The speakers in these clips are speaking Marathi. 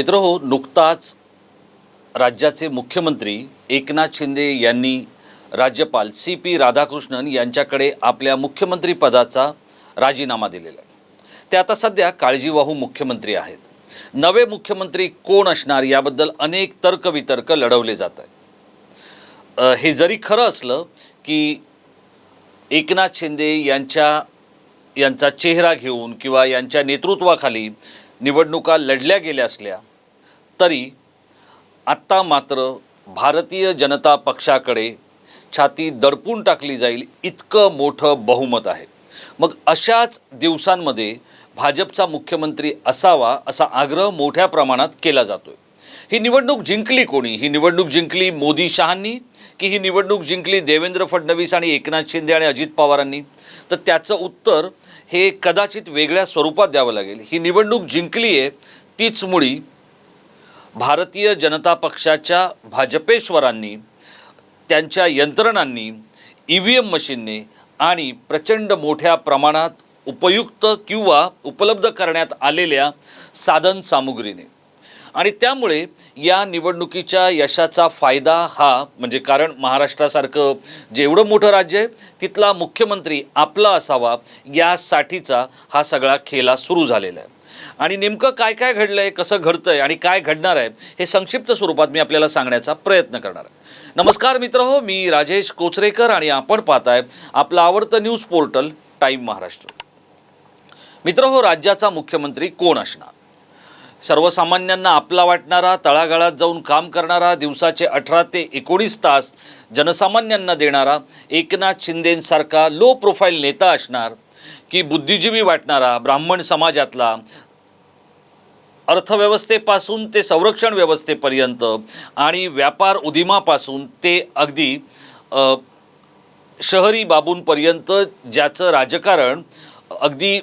मित्र हो नुकताच राज्याचे मुख्यमंत्री एकनाथ शिंदे यांनी राज्यपाल सी पी राधाकृष्णन यांच्याकडे आपल्या मुख्यमंत्री पदाचा राजीनामा दिलेला आहे. ते आता सध्या काळजीवाहू मुख्यमंत्री आहेत. नवे मुख्यमंत्री कोण असणार याबद्दल अनेक तर्कवितर्क लढवले जात आहेत. हे जरी खरं असलं की एकनाथ शिंदे यांच्या यांचा चेहरा घेऊन किंवा यांच्या नेतृत्वाखाली निवडणुका लढल्या गेल्या असल्या तरी आत्ता मात्र भारतीय जनता पक्षाकडे छाती दडपून टाकली जाईल इतकं मोठं बहुमत आहे. मग अशाच दिवसांमध्ये भाजपचा मुख्यमंत्री असावा असा आग्रह मोठ्या प्रमाणात केला जातोय. ही निवडणूक जिंकली कोणी? ही निवडणूक जिंकली मोदी शहांनी की ही निवडणूक जिंकली देवेंद्र फडणवीस आणि एकनाथ शिंदे आणि अजित पवारांनी? तर त्याचं उत्तर हे कदाचित वेगळ्या स्वरूपात द्यावं लागेल. ही निवडणूक जिंकली आहे तीच मुळी भारतीय जनता पक्षाच्या भाजपेश्वरांनी त्यांच्या यंत्रणांनी ई व्ही एम मशीनने आणि प्रचंड मोठ्या प्रमाणात उपयुक्त किंवा उपलब्ध करण्यात आलेल्या साधन सामुग्रीने. आणि त्यामुळे या निवडणुकीच्या यशाचा फायदा हा म्हणजे कारण महाराष्ट्रासारखं जेवढं मोठं राज्य आहे तिथला मुख्यमंत्री आपला असावा यासाठीचा हा सगळा खेला सुरू झालेला आहे. आणि नेमकं काय काय घडलं आहे कसं घडतं आहे आणि काय घडणार आहे हे संक्षिप्त स्वरूपात मी आपल्याला सांगण्याचा प्रयत्न करणार आहे. नमस्कार मित्र हो मी राजेश कोचरेकर आणि आपण पाहताय आपलं आवडतं न्यूज पोर्टल टाईम महाराष्ट्र. मित्र हो राज्याचा मुख्यमंत्री कोण असणार? सर्वसामान्यांना आपला वाटणारा तळागाळात जाऊन काम करणारा दिवसाचे अठरा ते एकोणीस तास जनसामान्यांना देणारा एकनाथ शिंदेंसारखा लो प्रोफाईल नेता असणार की बुद्धिजीवी वाटणारा ब्राह्मण समाजातला अर्थव्यवस्थेपासून ते संरक्षण व्यवस्थेपर्यंत आणि व्यापार उदिमापासून ते अगदी शहरी बाबूंपर्यंत ज्याचं राजकारण अगदी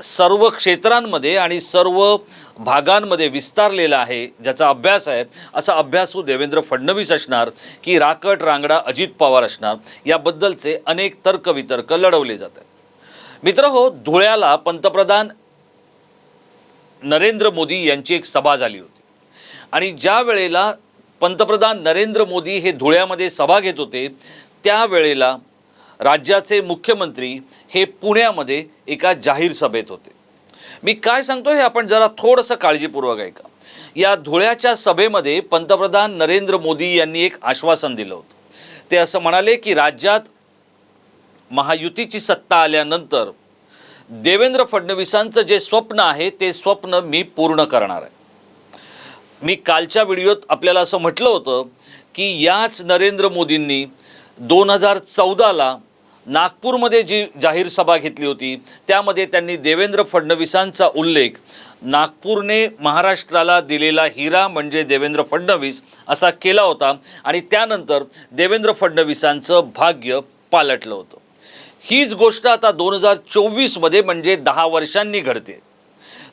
सर्व क्षेत्रांमध्ये आणि सर्व भागांमध्ये विस्तारलेला आहे ज्याचा अभ्यास आहे असा अभ्यासू हो देवेंद्र फडणवीस असणार की राकट रांगडा अजित पवार असणार याबद्दलचे अनेक तर्कवितर्क लढवले जातात मित्र हो धुळ्याला पंतप्रधान नरेंद्र मोदी यांची एक सभा झाली होती. आणि ज्या वेळेला पंतप्रधान नरेंद्र मोदी हे धुळ्यामध्ये सभा घेत होते त्यावेळेला राज्याचे मुख्यमंत्री हे पुण्यामध्ये एका जाहीर सभेत होते. मी काय सांगतो हे आपण जरा थोडंसं काळजीपूर्वक ऐका. या धुळ्याच्या सभेमध्ये पंतप्रधान नरेंद्र मोदी यांनी एक आश्वासन दिलं होतं. ते असं म्हणाले की राज्यात महायुतीची सत्ता आल्यानंतर देवेंद्र फडणवीसांचं जे स्वप्न आहे ते स्वप्न मी पूर्ण करणार आहे. मी कालच्या व्हिडिओत आपल्याला असं म्हटलं होतं की याच नरेंद्र मोदींनी दोन हजार चौदाला नागपूरमध्ये जी जाहीर सभा घेतली होती त्यामध्ये त्यांनी देवेंद्र फडणवीसांचा उल्लेख नागपूरने महाराष्ट्राला दिलेला हिरा म्हणजे देवेंद्र फडणवीस असा केला होता आणि त्यानंतर देवेंद्र फडणवीसांचं भाग्य पालटलं होतं. हीच गोष्ट आता दोन हजार चोवीसमध्ये म्हणजे दहा वर्षांनी घडते.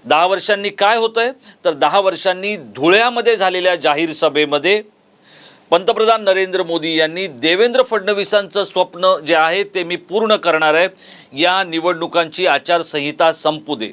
दहा वर्षांनी काय होतं आहे तर दहा वर्षांनी धुळ्यामध्ये झालेल्या जाहीर सभेमध्ये पंतप्रधान नरेंद्र मोदी यांनी देवेंद्र फडणवीसांचं स्वप्न जे आहे ते मी पूर्ण करणार आहे. या निवडणुकांची आचारसंहिता संपू दे.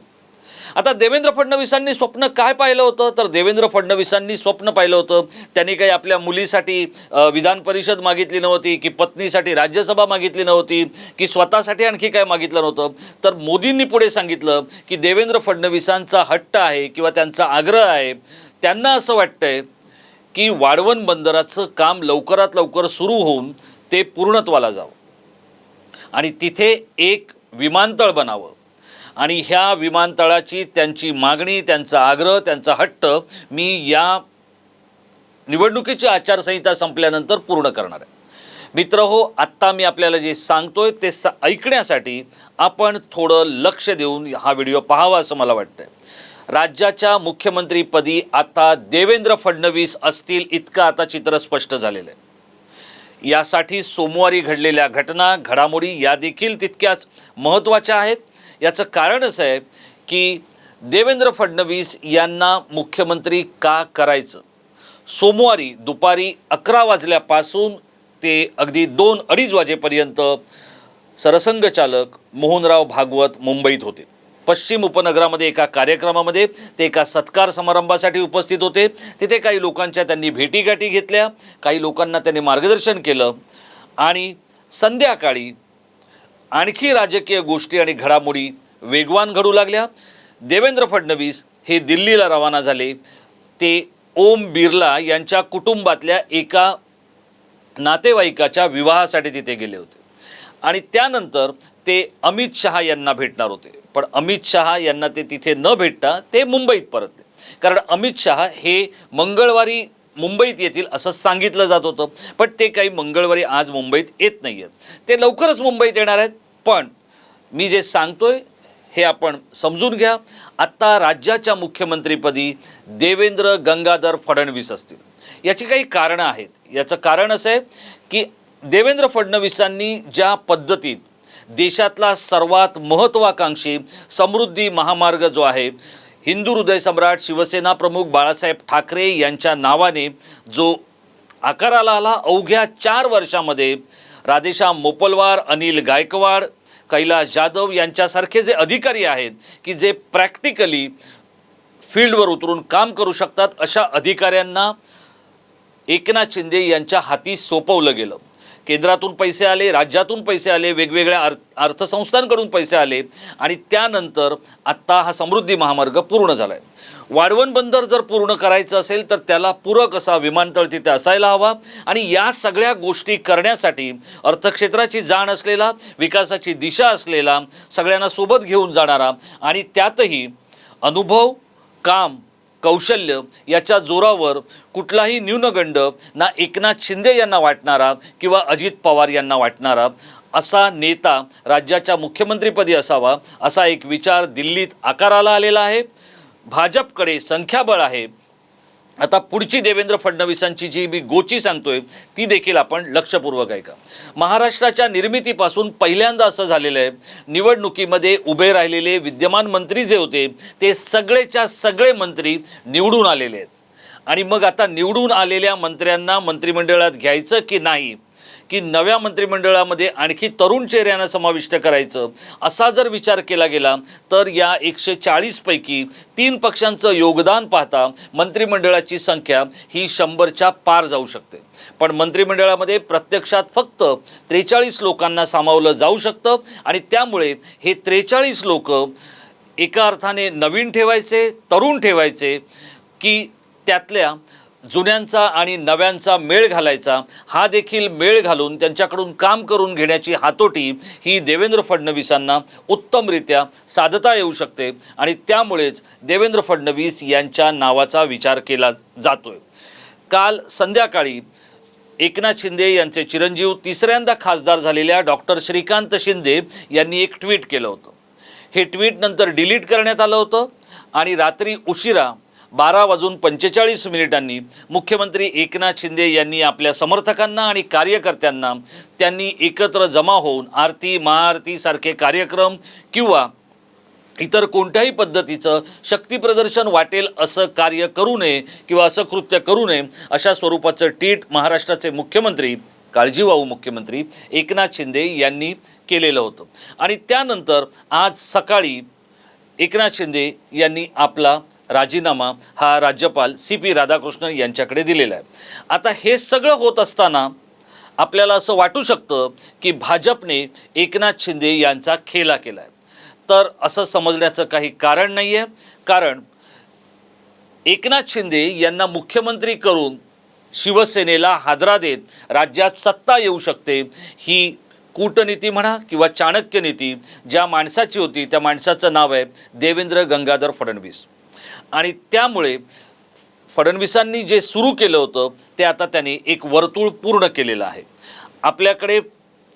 आता देवेंद्र फडणवीसांनी स्वप्न काय पाहिलं होतं? तर देवेंद्र फडणवीसांनी स्वप्न पाहिलं होतं. त्यांनी काही आपल्या मुलीसाठी विधान परिषद मागितली नव्हती की पत्नीसाठी राज्यसभा मागितली नव्हती की स्वतःसाठी आणखी काय मागितलं नव्हतं? तर मोदींनी पुढे सांगितलं की देवेंद्र फडणवीसांचा हट्ट आहे किंवा त्यांचा आग्रह आहे. त्यांना असं वाटतंय की वाढवण बंदराचं काम लवकरात लवकर सुरू होऊन ते पूर्णत्वाला जावं. आणि तिथे एक विमानतळ बनावं. आणि ह्या विमानतळाची त्यांची मागणी त्यांचा आग्रह त्यांचा हट्ट मी या निवडणुकीची आचारसंहिता संपल्यानंतर पूर्ण करणार आहे. मित्र हो आत्ता मी आपल्याला जे सांगतोय ते सा ऐकण्यासाठी आपण थोडं लक्ष देऊन हा व्हिडिओ पाहावा असं मला वाटतंय. राज्याच्या मुख्यमंत्रीपदी आता देवेंद्र फडणवीस असतील इतकं आता चित्र स्पष्ट झालेलं आहे. यासाठी सोमवारी घडलेल्या घटना घडामोडी या देखील तितक्याच महत्त्वाच्या आहेत. याचं कारण असं आहे की देवेंद्र फडणवीस यांना मुख्यमंत्री का करायचं? सोमवारी दुपारी अकरा वाजल्यापासून ते अगदी दोन अडीच वाजेपर्यंत सरसंघचालक मोहनराव भागवत मुंबईत होते. पश्चिम उपनगरामध्ये एका कार्यक्रमामध्ये ते एका सत्कार समारंभासाठी उपस्थित होते. तिथे काही लोकांच्या त्यांनी भेटीगाठी घेतल्या काही लोकांना त्यांनी मार्गदर्शन केलं आणि संध्याकाळी आणखी राजकीय गोष्टी आणि घडामोडी वेगवान घडू लागल्या. देवेंद्र फडणवीस हे दिल्लीला रवाना झाले. ते ओम बिर्ला यांच्या कुटुंबातल्या एका नातेवाईकाच्या विवाहासाठी तिथे गेले होते. आणि त्यानंतर ते अमित शहा यांना भेटणार होते. पण अमित शहा यांना ते तिथे न भेटता ते मुंबईत परतले. कारण अमित शहा हे मंगळवारी मुंबईत येतील असं सांगितलं जात होतं. पण ते काही मंगळवारी आज मुंबईत येत नाही आहेत ते लवकरच मुंबईत येणार आहेत. पण मी जे सांगतोय हे आपण समजून घ्या. आत्ता राज्याच्या मुख्यमंत्रीपदी देवेंद्र गंगाधर फडणवीस असतील. याची काही कारणं आहेत. याचं कारण असं आहे की देवेंद्र फडणवीसांनी ज्या पद्धतीत देशातला सर्वात महत्त्वाकांक्षी समृद्धी महामार्ग जो आहे हिंदू हृदय सम्राट शिवसेना प्रमुख बाळासाहेब ठाकरे यांच्या नावाने जो आकाराला आला अवघ्या चार वर्षामध्ये राधेश्याम मोपलवार अनिल गायकवाड कैलास जाधव यांच्यासारखे जे अधिकारी आहेत की जे प्रॅक्टिकली फील्डवर उतरून काम करू शकतात अशा अधिकाऱ्यांना एकनाथ शिंदे यांच्या हाती सोपवलं गेलं. केंद्रातून पैसे आले राज्यातून पैसे आले वेगवेगळ्या अर्थ अर्थसंस्थांकडून पैसे आले आणि त्यानंतर आत्ता हा समृद्धी महामार्ग पूर्ण झाला आहे वाढवण बंदर जर पूर्ण करायचं असेल तर त्याला पूरक असा विमानतळ तिथे असायला हवा आणि या सगळ्या गोष्टी करण्यासाठी अर्थक्षेत्राची जाण असलेला विकासाची दिशा असलेला सगळ्यांना सोबत घेऊन जाणारा आणि त्यातही अनुभव काम कौशल्य याच्या जोरावर कुठलाही न्यूनगंड ना एकनाथ शिंदे यांना वाटणारा किंवा अजित पवार यांना वाटणारा असा नेता राज्याच्या मुख्यमंत्रीपदी असावा असा एक विचार दिल्लीत आकाराला आलेला आहे. भाजपकडे संख्याबळ आहे. आता पुढची देवेंद्र फडणवीसांची जी मी गोची सांगतोय ती देखील आपण लक्षपूर्वक ऐका. महाराष्ट्राच्या निर्मितीपासून पहिल्यांदा असं झालेलं आहे निवडणुकीमध्ये उभे राहिलेले विद्यमान मंत्री जे होते ते सगळेच्या सगळे मंत्री निवडून आलेले आहेत. आणि मग आता निवडून आलेल्या मंत्र्यांना मंत्रिमंडळात घ्यायचं की नाही की नव्या मंत्रिमंडळामध्ये आणखी तरुण चेहऱ्यांना समाविष्ट करायचं असा जर विचार केला गेला तर या एकशे चाळीसपैकी तीन पक्षांचं योगदान पाहता मंत्रिमंडळाची संख्या ही शंभरच्या पार जाऊ शकते. पण मंत्रिमंडळामध्ये प्रत्यक्षात फक्त त्रेचाळीस लोकांना सामावलं जाऊ शकतं आणि त्यामुळे हे त्रेचाळीस लोक एका अर्थाने नवीन ठेवायचे तरुण ठेवायचे की त्यातल्या जुन्यांचा आणि नव्यांचा मेळ घालायचा हा देखील मेळ घालून त्यांच्याकडून काम करून घेण्याची हातोटी ही देवेंद्र फडणवीसांना उत्तमरित्या साधता येऊ शकते आणि त्यामुळेच देवेंद्र फडणवीस यांच्या नावाचा विचार केला जातोय. काल संध्याकाळी एकनाथ शिंदे यांचे चिरंजीव तिसऱ्यांदा खासदार झालेल्या डॉक्टर श्रीकांत शिंदे यांनी एक ट्विट केलं होतं. हे ट्विट नंतर डिलीट करण्यात आलं होतं आणि रात्री उशिरा बारा वाजून पंचेचाळीस मिनिटांनी मुख्यमंत्री एकनाथ शिंदे यांनी आपल्या समर्थकांना आणि कार्यकर्त्यांना त्यांनी एकत्र जमा होऊन आरती महाआरतीसारखे कार्यक्रम किंवा इतर कोणत्याही पद्धतीचं शक्तीप्रदर्शन वाटेल असं कार्य करू नये किंवा असं कृत्य करू नये अशा स्वरूपाचं ट्विट महाराष्ट्राचे मुख्यमंत्री काळजीवाहू मुख्यमंत्री एकनाथ शिंदे यांनी केलेलं होतं. आणि त्यानंतर आज सकाळी एकनाथ शिंदे यांनी आपला राजीनामा हा राज्यपाल सी पी राधाकृष्णन यांच्याकडे दिलेला आहे. आता हे सगळं होत असताना आपल्याला असं वाटू शकतं की भाजपने एकनाथ शिंदे यांचा खेला केला आहे तर असं समजण्याचं काही कारण नाही आहे कारण एकनाथ शिंदे यांना मुख्यमंत्री करून शिवसेनेला हादरा देत राज्यात सत्ता येऊ शकते ही कूटनीती म्हणा किंवा चाणक्य नीती ज्या माणसाची होती त्या माणसाचं नाव आहे देवेंद्र गंगाधर फडणवीस. आणि त्यामुळे फडणवीसांनी जे सुरू केलं होतं ते आता त्यांनी एक वर्तुळ पूर्ण केलेलं आहे. आपल्याकडे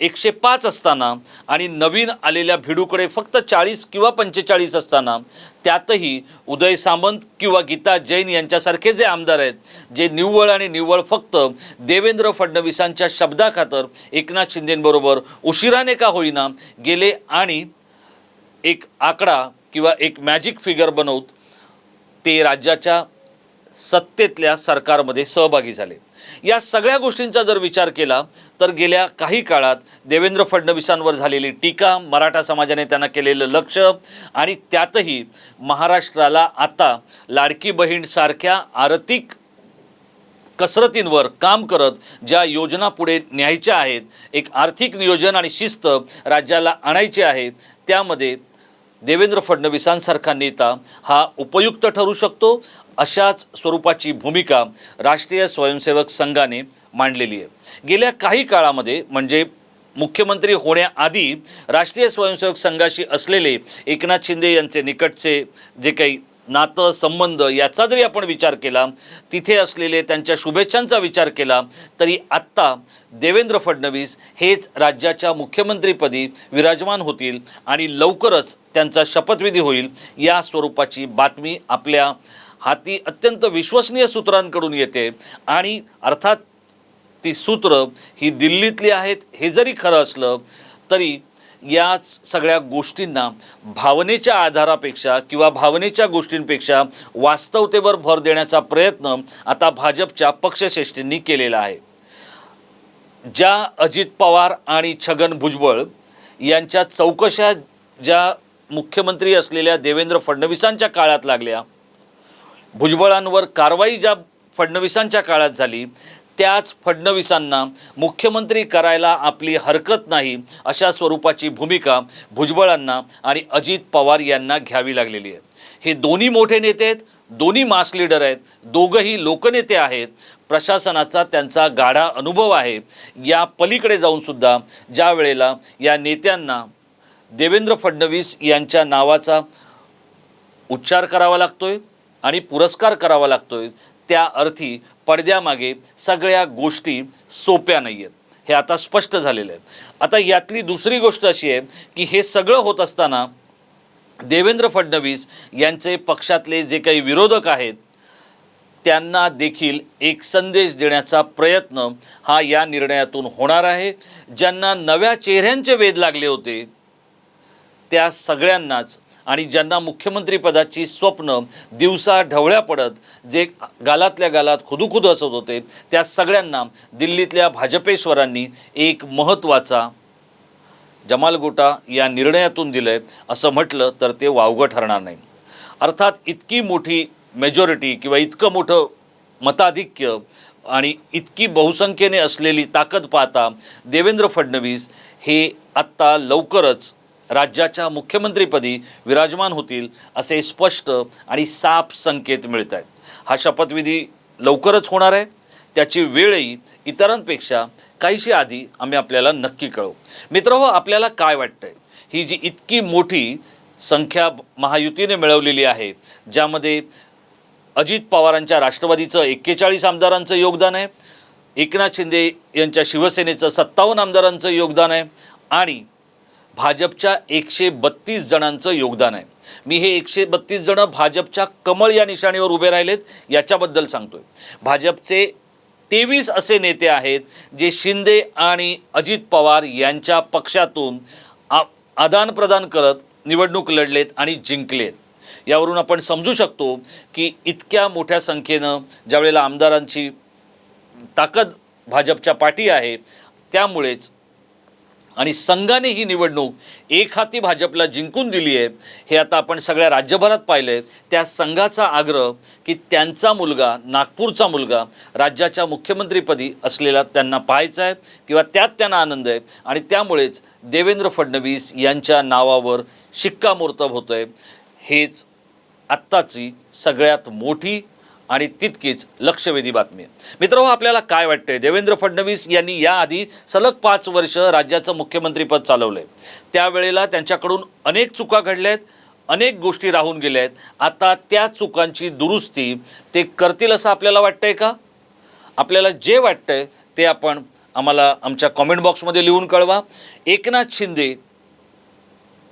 एकशे पाच असताना आणि नवीन आलेल्या भिडूकडे फक्त चाळीस किंवा पंचेचाळीस असताना त्यातही उदय सामंत किंवा गीता जैन यांच्यासारखे जे आमदार आहेत जे निव्वळ आणि निव्वळ फक्त देवेंद्र फडणवीसांच्या शब्दाखातर एकनाथ शिंदेंबरोबर उशिराने का होईना गेले आणि एक आकडा किंवा एक मॅजिक फिगर बनवत ते राज्याच्या सत्तेतल्या सरकारमध्ये सहभागी झाले. या सगळ्या गोष्टींचा जर विचार केला तर गेल्या काही काळात देवेंद्र फडणवीसांवर झालेली टीका मराठा समाजाने त्यांना केलेलं लक्ष आणि त्यातही महाराष्ट्राला आता लाडकी बहीणसारख्या आर्थिक कसरतींवर काम करत ज्या योजना पुढे न्यायच्या आहेत एक आर्थिक नियोजन आणि शिस्त राज्याला आणायची आहे त्यामध्ये देवेंद्र फडणवीसांसारखा नेता हा उपयुक्त ठरू शकतो अशाच स्वरूपाची भूमिका राष्ट्रीय स्वयंसेवक संघाने मांडलेली आहे. गेल्या काही काळामध्ये म्हणजे मुख्यमंत्री होण्याआधी राष्ट्रीय स्वयंसेवक संघाशी असलेले एकनाथ शिंदे यांचे निकटचे जे काही नातं संबंध याचा जरी आपण विचार केला तिथे असलेले त्यांच्या शुभेच्छांचा विचार केला तरी आत्ता देवेंद्र फडणवीस हेच राज्याच्या मुख्यमंत्रीपदी विराजमान होतील आणि लवकरच त्यांचा शपथविधी होईल या स्वरूपाची बातमी आपल्या हाती अत्यंत विश्वसनीय सूत्रांकडून येते. आणि अर्थात ती सूत्र ही दिल्लीतली आहेत हे जरी खरं असलं तरी या सगळ्या गोष्टींना भावनेच्या आधारापेक्षा किंवा भावनेच्या गोष्टींपेक्षा वास्तवतेवर भर देण्याचा प्रयत्न आता भाजपच्या पक्षश्रेष्ठींनी केलेला आहे. ज्या अजित पवार आणि छगन भुजबळ यांच्या चौकशा ज्या मुख्यमंत्री असलेल्या देवेंद्र फडणवीसांच्या काळात लागल्या भुजबळांवर कारवाई ज्या फडणवीसांच्या काळात झाली त्याच फडणवीसांना मुख्यमंत्री करायला आपली हरकत नाही अशा स्वरूपाची भूमिका भुजबळांना आणि अजित पवार यांना घ्यावी लागलेली आहे. हे दोन्ही मोठे नेते आहेत दोन्ही मास लीडर आहेत दोघंही लोकनेते आहेत. प्रशासनाचा त्यांचा गाढा अनुभव आहे. या पलीकडे जाऊनसुद्धा ज्या वेळेला या नेत्यांना देवेंद्र फडणवीस यांच्या नावाचा उच्चार करावा लागतोय आणि पुरस्कार करावा लागतोय त्या अर्थी पडद्यामागे सगळ्या गोष्टी सोप्या नाही आहेत हे आता स्पष्ट झालेलं आहे. आता यातली दुसरी गोष्ट अशी आहे की हे सगळं होत असताना देवेंद्र फडणवीस यांचे पक्षातले जे काही विरोधक आहेत त्यांना देखील एक संदेश देण्याचा प्रयत्न हा या निर्णयातून होणार आहे. ज्यांना नव्या चेहऱ्यांचे वेध लागले होते त्या सगळ्यांनाच आणि ज्यांना मुख्यमंत्रीपदाची स्वप्न दिवसा ढवळ्या पडत जे गालातल्या गालात खुदुखुद असत होते त्या सगळ्यांना दिल्लीतल्या भाजपेश्वरांनी एक महत्त्वाचा जमालगोटा या निर्णयातून दिलं आहे असं म्हटलं तर ते वावगं ठरणार नाही. अर्थात इतकी मोठी मेजॉरिटी किंवा इतकं मोठं मताधिक्य आणि इतकी बहुसंख्येने असलेली ताकद पाहता देवेंद्र फडणवीस हे आत्ता लवकरच राज्याच्या मुख्यमंत्रीपदी विराजमान होतील असे स्पष्ट आणि साफ संकेत मिळत आहेत हा शपथविधी लवकरच होणार आहे. त्याची वेळही इतरांपेक्षा काहीशी आधी आम्ही आपल्याला नक्की कळवू. मित्र हो, आपल्याला काय वाटतंय? ही जी इतकी मोठी संख्या महायुतीने मिळवलेली आहे ज्यामध्ये अजित पवारांच्या राष्ट्रवादीचं एक्केचाळीस आमदारांचं योगदान आहे एकनाथ शिंदे यांच्या शिवसेनेचं सत्तावन्न आमदारांचं योगदान आहे आणि भाजपच्या एकशे बत्तीस जणांचं योगदान आहे. मी हे एकशे बत्तीस जणं भाजपच्या कमळ या निशाणीवर उभे राहिलेत याच्याबद्दल सांगतोय. भाजपचे तेवीस असे नेते आहेत जे शिंदे आणि अजित पवार यांच्या पक्षातून आ आदानप्रदान करत निवडणूक लढलेत आणि जिंकलेत. यावरून आपण समजू शकतो की इतक्या मोठ्या संख्येनं ज्यावेळेला आमदारांची ताकद भाजपच्या पाठी आहे त्यामुळेच आणि संघाने ही निवडणूक एक हाती भाजपला जिंकून दिली आहे. हे आता आपण सगळ्या राज्यभरात पाहिलं आहे त्या संघाचा आग्रह की त्यांचा मुलगा नागपूरचा मुलगा राज्याच्या मुख्यमंत्रीपदी असलेला त्यांना पाहायचा आहे किंवा त्यात त्यांना आनंद आहे. आणि त्यामुळेच देवेंद्र फडणवीस यांच्या नावावर शिक्कामोर्तब होतं आहे हेच आत्ताची सगळ्यात मोठी आणि तितकीच लक्षवेधी बातमी. मित्र आपल्याला काय वाटतंय? देवेंद्र फडणवीस यांनी याआधी सलग पाच वर्ष राज्याचं मुख्यमंत्रीपद चालवलं आहे त्यावेळेला त्यांच्याकडून अनेक चुका घडल्या आहेत अनेक गोष्टी राहून गेल्या आहेत आता त्या चुकांची दुरुस्ती ते करतील असं आपल्याला वाटतंय का? आपल्याला जे वाटतंय ते आपण आम्हाला आमच्या कॉमेंट बॉक्समध्ये लिहून कळवा. एकनाथ शिंदे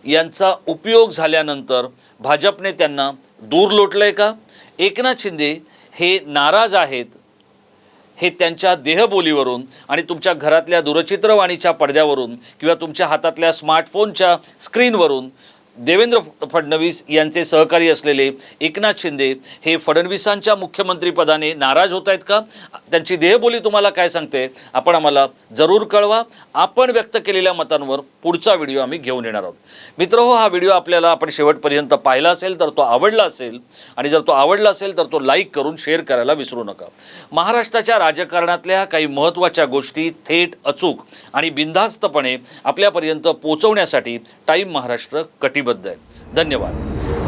यांचा उपयोग झाल्यानंतर भाजपने त्यांना दूर लोटलंय का? एकनाथ शिंदे हे नाराज आहेत हे त्यांच्या देहबोलीवरून आणि तुमच्या घरातल्या दूरचित्रवाणीच्या पडद्यावरून किंवा तुमच्या हातातल्या स्मार्टफोनच्या स्क्रीनवरून देवेंद्र फडणवीस यांचे सहकारी असलेले एकनाथ शिंदे हे फडणवीसांच्या मुख्यमंत्रीपदाने नाराज होत आहेत का? त्यांची देहबोली तुम्हाला काय सांगते? आपण आम्हाला जरूर कळवा. आपण व्यक्त केलेल्या मतांवर पुढचा व्हिडिओ आम्ही घेऊन येणार आहोत. मित्र हो हा व्हिडिओ आपल्याला आपण शेवटपर्यंत पाहिला असेल तर तो आवडला असेल आणि जर तो आवडला असेल तर तो लाईक करून शेअर करायला विसरू नका. महाराष्ट्राच्या राजकारणातल्या काही महत्त्वाच्या गोष्टी थेट अचूक आणि बिनधास्तपणे आपल्यापर्यंत पोचवण्यासाठी टाईम महाराष्ट्र कटिबद्ध आहे धन्यवाद.